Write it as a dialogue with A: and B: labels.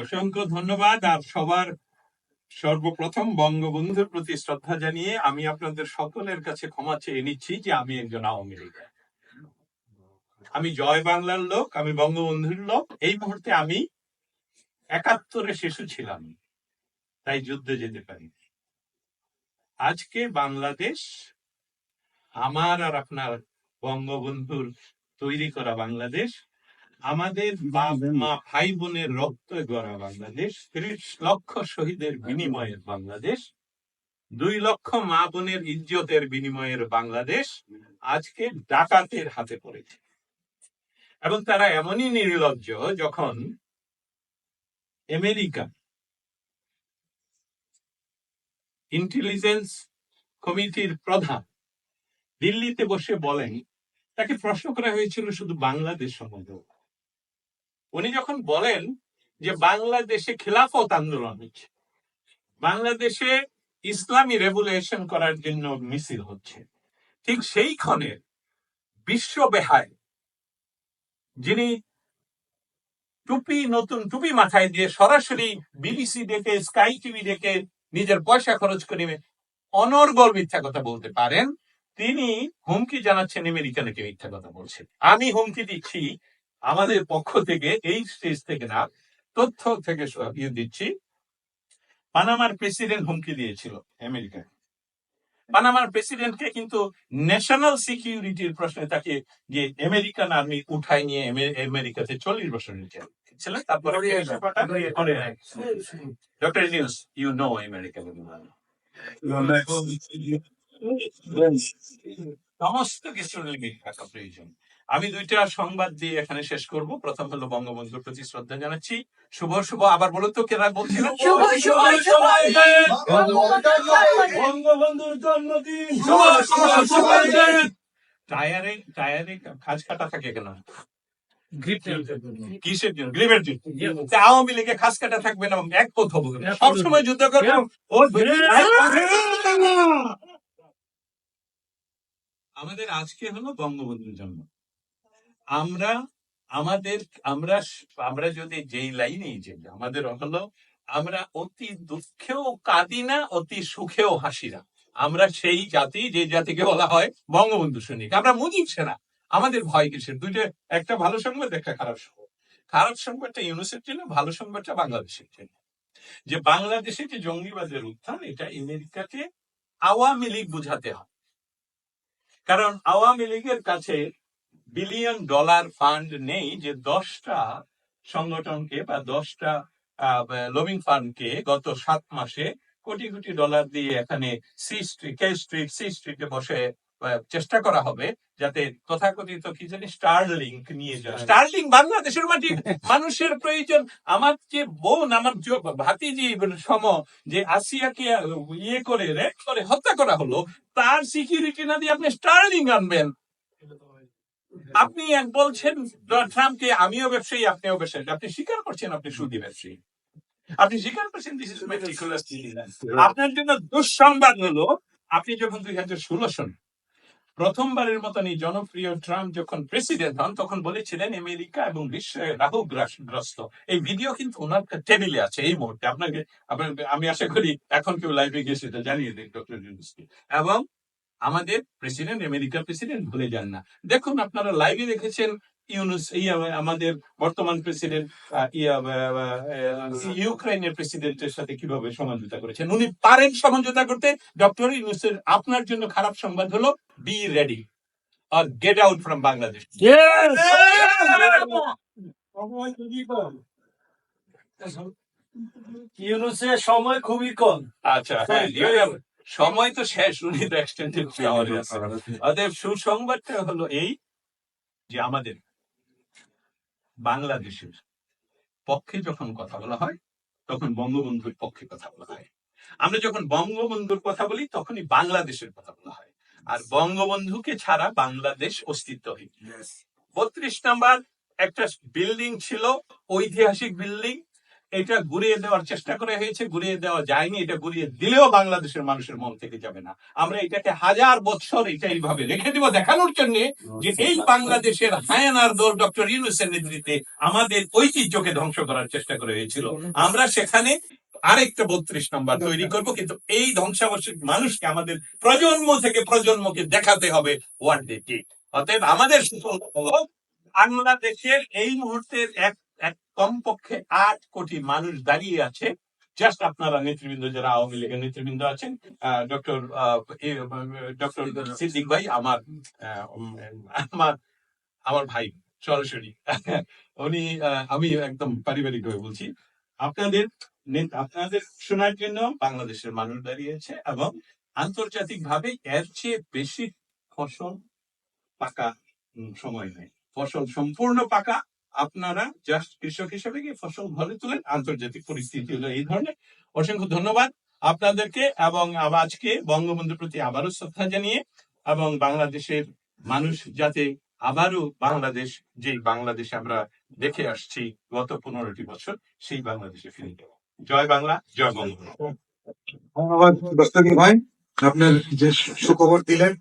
A: অসংখ্য ধন্যবাদ। আর সবার সর্বপ্রথম বঙ্গবন্ধুর প্রতি শ্রদ্ধা জানিয়ে আমি আপনাদের সকলের কাছে ক্ষমা চেয়ে নিচ্ছি যে আমি একজন আওয়ামী লীগ। আমি জয় বাংলার লোক, আমি বঙ্গবন্ধুর লোক। এই মুহূর্তে আমি একাত্তরে শিশু ছিলাম, তাই যুদ্ধে যেতে পারি আজকে বাংলাদেশ আমার আর আপনার বঙ্গবন্ধুর তৈরি করা বাংলাদেশ আমাদের বাপ মা ভাই বোনের রক্ত গড়া বাংলাদেশ ত্রিশ লক্ষ শহীদের বিনিময়ের বাংলাদেশ দুই লক্ষ মা বোনের ইজ্জতের বিনিময়ের বাংলাদেশ আজকে ডাকাতের হাতে পড়েছে। এবং তারা এমনই নির্লজ্জ যখন আমেরিকা ইন্টেলিজেন্স কমিটির প্রধান দিল্লিতে বসে বলেন তাকে প্রশ্ন করা হয়েছিল শুধু বাংলাদেশ সম্বন্ধে। উনি যখন বলেন যে বাংলাদেশে খেলাফত আন্দোলন হচ্ছে, বাংলাদেশে ইসলামী রেগুলেশন করার জন্য মিছিল হচ্ছে, ঠিক সেই ক্ষণে বিশ্ব বেহায়, যিনি টুপি, নতুন টুপি মাথায় দিয়ে সরাসরি বিবিসি ডেকে, স্কাই টিভি ডেকে নিজের পয়সা খরচ করে অনর্গল মিথ্যা কথা বলতে পারেন, তিনি হুমকি জানাচ্ছেন আমেরিকানকে মিথ্যা কথা বলছেন। আমি হুমকি দিচ্ছি আমাদের পক্ষ থেকে এই স্টেজ থেকে না তথ্য থেকে ইয়ে দিচ্ছি। পানামার প্রেসিডেন্ট হুমকি দিয়েছিল আমেরিকায়। পানামার প্রেসিডেন্টকে কিন্তু ন্যাশনাল সিকিউরিটির প্রশ্নে তাকে যে আমেরিকান আর্মি উঠায় নিয়ে আমেরিকাতে চল্লিশ বছর ছিলেন তারপরে doctor news you know America সমস্ত কিছু লিখে থাকা প্রয়োজন আমি দুইটা সংবাদ দিয়ে এখানে শেষ করব প্রথম হলো বঙ্গবন্ধুর প্রতি শ্রদ্ধা জানাচ্ছি শুভ শুভ আবার বলো তো কেনা বলছিল
B: শুভ, শুভ, শুভ বঙ্গবন্ধুর জন্মদিন শুভ শুভ শুভ
A: টায়ারে টায়ারে খাজ কাটা থাকে কেন
B: গ্রিপ
A: কিসের জন্য গ্রিপের জন্য আওয়ামী লীগে খাস কাটা থাকবে না এক পথ হব সবসময় যুদ্ধ করবে আমাদের আজকে হলো বঙ্গবন্ধুর জন্ম। আমরা, আমাদের, আমরা আমরা যদি যেই লাইনে যাই, আমাদের হলো, আমরা অতি দুঃখেও কাঁদি না, অতি সুখেও হাসি না। আমরা সেই জাতি, যে জাতিকে বলা হয় বঙ্গবন্ধু সৈনিক। আমরা মুজিব সেনা। আমাদের ভয় কিসের? দুইটা, একটা ভালো সংবাদ, একটা খারাপ সংবাদ। খারাপ সংবাদটা ইউনুসের জন্য, ভালো সংবাদটা বাংলাদেশের জন্য। যে বাংলাদেশে যে জঙ্গিবাদের উত্থান, এটা আমেরিকাকে আওয়ামী লীগ বুঝাতে হবে কারণ আওয়ামী লীগের কাছে বিলিয়ন ডলার ফান্ড নেই যে দশটা সংগঠনকে বা দশটা লবিং ফান্ডকে গত সাত মাসে কোটি কোটি ডলার দিয়ে এখানে C street K street C স্ট্রিটে বসে চেষ্টা করা হবে যাতে তথাকথিত কি জানি স্টারলিংক নিয়ে যায় স্টারলিং বাংলাদেশের মাটি মানুষের প্রয়োজন। আমার যে বোন আমার যে ভাতিজি সম যে আসিয়াকে ইয়ে করে রেড করে হত্যা করা হলো তার সিকিউরিটি না দিয়ে আপনি স্টারলিং আনবেন। আপনি এক বলছেন ট্রাম্পকে আমিও ব্যবসায়ী আপনিও ব্যবসায়ী। আপনি স্বীকার করছেন আপনি সুদী ব্যবসায়ী। আপনি স্বীকার করছেন দিস ইজ মেটিকুলাস আপনার জন্য দুঃসংবাদ হলো আপনি যখন দুই হাজার ষোলো সন প্রথমবারের মতন এই জনপ্রিয় ট্রাম্প যখন প্রেসিডেন্ট হন, তখন বলেছিলেন, আমেরিকা এবং বিশ্বে রাহুগ্রস্ত এই ভিডিও কিন্তু ওনার টেবিলে আছে এই মুহূর্তে। আপনাকে আমি আশা করি এখন কেউ লাইভে গিয়ে সেটা জানিয়ে দিন, ডক্টর ইউনুসকে। এবং আমাদের প্রেসিডেন্ট, আমেরিকার প্রেসিডেন্ট ভুলে যান না। দেখুন, আপনারা লাইভে দেখেছেন ইউনুস ইয়া, আমাদের বর্তমান প্রেসিডেন্ট ইউক্রেনের প্রেসিডেন্টের সাথে কীভাবে সমঝোতা করেছেন? উনি পারেন সমঝোতা করতে। ডক্টর ইউনুসের আপনার জন্য খারাপ সংবাদ হলো be ready or get out from Bangladesh
B: ইউনুসের সময় খুবই কম।
A: আচ্ছা হ্যাঁ সময় তো শেষ উনি তো এক্সটেন্ডেড অতএব সুসংবাদটা হলো এই যে আমাদের বাংলাদেশের পক্ষে যখন কথা বলা হয় তখন বঙ্গবন্ধুর পক্ষে কথা বলা হয়। আমরা যখন বঙ্গবন্ধুর কথা বলি তখনই বাংলাদেশের কথা বলা হয়। আর বঙ্গবন্ধুকে ছাড়া বাংলাদেশ অস্তিত্বহীন। বত্রিশ নাম্বার একটা বিল্ডিং ছিল ঐতিহাসিক বিল্ডিং এটা ঘুরিয়ে দেওয়ার চেষ্টা করা হয়েছে ঘুরিয়ে দেওয়া যায়নি এটা ঘুরিয়ে দিলেও বাংলাদেশের মানুষের মন থেকে যাবে না। আমরা এটাকে হাজার বছর এটা এইভাবে রেখে দিব দেখানোর জন্য যে এই বাংলাদেশের হায়ানার দল ডক্টর ইউনুসের নেতৃত্বে আমাদের ঐতিহ্যকে ধ্বংস করার চেষ্টা করা হয়েছিল। আমরা সেখানে আরেকটা বত্রিশ নম্বর তৈরি করব কিন্তু এই ধ্বংসাবশেষ মানুষকে আমাদের প্রজন্ম থেকে প্রজন্মকে দেখাতে হবে হোয়াট দে ডিড অতএব আমাদের বাংলাদেশের এই মুহূর্তের এক কমপক্ষে আট কোটি মানুষ দাঁড়িয়ে আছে। জাস্ট আপনারা নেতৃবৃন্দ যারা আওয়ামী লীগের নেতৃবৃন্দ আছেন ডক্টর ডক্টর সিদ্দিক ভাই। আমার আমার আমার ভাই সরাসরি। উনি আমি একদম পারিবারিক ভাবে বলছি। আপনাদের নে- আপনাদের শোনার জন্য বাংলাদেশের মানুষ দাঁড়িয়েছে এবং আন্তর্জাতিক ভাবে এর চেয়ে বেশি ফসল পাকা সময় নেই। ফসল সম্পূর্ণ পাকা আপনারা জাস্ট কৃষক হিসেবে গিয়ে ফসল ঘরে তুলেন, আন্তর্জাতিক পরিস্থিতি হলো এই ধরনের। অসংখ্য ধন্যবাদ আপনাদেরকে এবং আজকে বঙ্গবন্ধুর প্রতি আবারও শ্রদ্ধা জানিয়ে এবং বাংলাদেশের মানুষ যাতে আবারও বাংলাদেশ যে বাংলাদেশ আমরা দেখে আসছি গত পনেরোটি বছর, সেই বাংলাদেশে ফিরে যাব জয় বাংলা, জয় বঙ্গবন্ধু।
C: ধন্যবাদ ভাই। আপনার যে সুখবর দিলেন